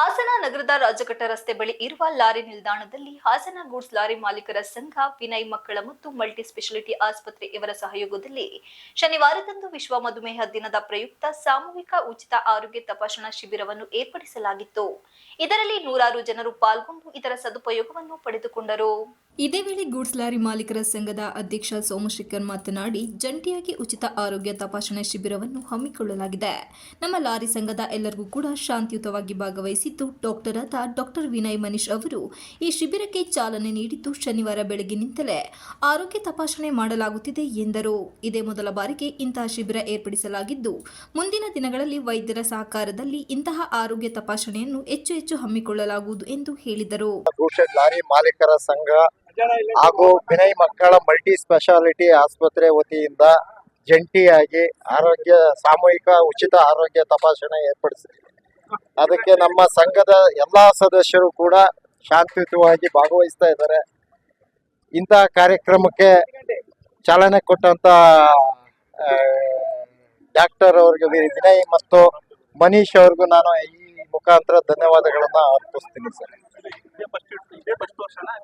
ರಾಜಘಟ್ಟ ರಸ್ತೆ ಬಳಿ ಇರುವ ಲಾರಿ ನಿಲ್ದಾಣದಲ್ಲಿ ಹಾಸನ ಗೂಡ್ಸ್ ಲಾರಿ ಮಾಲೀಕರ ಸಂಘ, ವಿನಯ್ ಮಕ್ಕಳ ಮತ್ತು ಮಲ್ಟಿ ಸ್ಪೆಷಾಲಿಟಿ ಆಸ್ಪತ್ರೆ ಇವರ ಸಹಯೋಗದಲ್ಲಿ ಶನಿವಾರದಂದು ವಿಶ್ವ ಮಧುಮೇಹ ದಿನದ ಪ್ರಯುಕ್ತ ಸಾಮೂಹಿಕ ಉಚಿತ ಆರೋಗ್ಯ ತಪಾಸಣಾ ಶಿಬಿರವನ್ನು ಏರ್ಪಡಿಸಲಾಗಿತ್ತು. ಇದರಲ್ಲಿ ನೂರಾರು ಜನರು ಪಾಲ್ಗೊಂಡು ಇದರ ಸದುಪಯೋಗವನ್ನು ಪಡೆದುಕೊಂಡರು. ಇದೇ ವೇಳೆ ಗೂಡ್ಸ್ ಲಾರಿ ಮಾಲೀಕರ ಸಂಘದ ಅಧ್ಯಕ್ಷ ಸೋಮಶೇಖರ್ ಮಾತನಾಡಿ, ಜಂಟಿಯಾಗಿ ಉಚಿತ ಆರೋಗ್ಯ ತಪಾಸಣೆ ಶಿಬಿರವನ್ನು ಹಮ್ಮಿಕೊಳ್ಳಲಾಗಿದೆ. ನಮ್ಮ ಲಾರಿ ಸಂಘದ ಎಲ್ಲರಿಗೂ ಕೂಡ ಶಾಂತಿಯುತವಾಗಿ ಭಾಗವಹಿಸಿದ್ದು ಡಾಕ್ಟರ್ ಆದ ಡಾಕ್ಟರ್ ವಿನಯ್ ಮನೀಶ್ ಅವರು ಈ ಶಿಬಿರಕ್ಕೆ ಚಾಲನೆ ನೀಡಿದ್ದು ಶನಿವಾರ ಬೆಳಗಿನಿಂದಲೇ ಆರೋಗ್ಯ ತಪಾಸಣೆ ಮಾಡಲಾಗುತ್ತಿದೆ ಎಂದರು. ಇದೇ ಮೊದಲ ಬಾರಿಗೆ ಇಂತಹ ಶಿಬಿರ ಏರ್ಪಡಿಸಲಾಗಿದ್ದು, ಮುಂದಿನ ದಿನಗಳಲ್ಲಿ ವೈದ್ಯರ ಸಹಕಾರದಲ್ಲಿ ಇಂತಹ ಆರೋಗ್ಯ ತಪಾಸಣೆಯನ್ನು ಹೆಚ್ಚು ಹೆಚ್ಚು ಹಮ್ಮಿಕೊಳ್ಳಲಾಗುವುದು ಎಂದು ಹೇಳಿದರು. ಲಾರಿ ಮಾಲೀಕರ ಸಂಘ ಹಾಗೂ ವಿನಯ್ ಮಕ್ಕಳ ಮಲ್ಟಿ ಸ್ಪೆಷಾಲಿಟಿ ಆಸ್ಪತ್ರೆ ವತಿಯಿಂದ ಜಂಟಿಯಾಗಿ ಆರೋಗ್ಯ, ಸಾಮೂಹಿಕ ಉಚಿತ ಆರೋಗ್ಯ ತಪಾಸಣೆ ಏರ್ಪಡಿಸಿದೆ. ಅದಕ್ಕೆ ನಮ್ಮ ಸಂಘದ ಎಲ್ಲಾ ಸದಸ್ಯರು ಕೂಡ ಶಾಂತಿಯುತವಾಗಿ ಭಾಗವಹಿಸ್ತಾ ಇದ್ದಾರೆ. ಇಂತಹ ಕಾರ್ಯಕ್ರಮಕ್ಕೆ ಚಾಲನೆ ಕೊಟ್ಟಂತ ಡಾಕ್ಟರ್ ಅವ್ರಿಗೆ ವಿನಯ್ ಮತ್ತು ಮನೀಶ್ ಅವ್ರಿಗೂ ನಾನು ಈ ಮುಖಾಂತರ ಧನ್ಯವಾದಗಳನ್ನ ಅರ್ಪಿಸ್ತೀನಿ ಸರ್.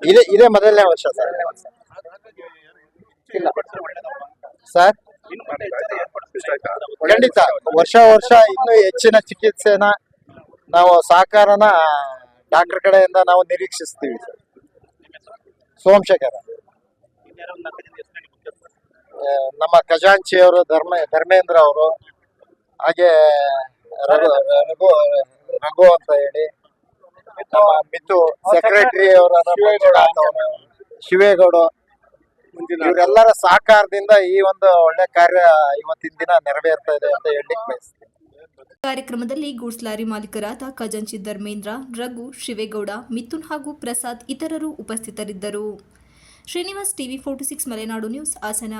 ಇದೇ ಇದೇ ಮೊದಲನೇ ವರ್ಷ ಸರ್. ಸರ್? ಖಂಡಿತ. ವರ್ಷ ವರ್ಷ ಇನ್ನೂ ಹೆಚ್ಚಿನ ಚಿಕಿತ್ಸೆನ ನಾವು ಸಹಕಾರನ ಡಾಕ್ಟರ್ ಕಡೆಯಿಂದ ನಾವು ನಿರೀಕ್ಷಿಸ್ತೀವಿ ಸರ್. ಸೋಮಶೇಖರ. ನಮ್ಮ ಖಜಾಂಚಿಯವರು ಧರ್ಮ ಧರ್ಮೇಂದ್ರ ಅವರು ಹಾಗೆ ರಘು ರಘು ರಘು ಅಂತ ಹೇಳಿ. ನಮ್ಮ ಮಿತು ಸೆಕ್ರೆಟರಿ ಅವರ ಶಿವೇಗೌಡ. ಇವರೆಲ್ಲರ ಸಹಕಾರದಿಂದ ಈ ಒಂದು ಒಳ್ಳೆ ಕಾರ್ಯ ಇವತ್ತಿನ ದಿನ ನೆರವೇರ್ತಾ ಇದೆ ಅಂತ ಹೇಳಲಿಕ್ಕೆ ಬಯಸ್ತೀನಿ. ಕಾರ್ಯಕ್ರಮದಲ್ಲಿ ಗೂಡ್ಸ್ ಲಾರಿ ಮಾಲೀಕರಾದ ಖಜಾಂಚಿ ಧರ್ಮೇಂದ್ರ ರಘು ಶಿವೇಗೌಡ ಮಿಥುನ್ ಹಾಗೂ ಪ್ರಸಾದ್ ಇತರರು ಉಪಸ್ಥಿತರಿದ್ದರು. Srinivas TV forty six Malenadu news Hassan.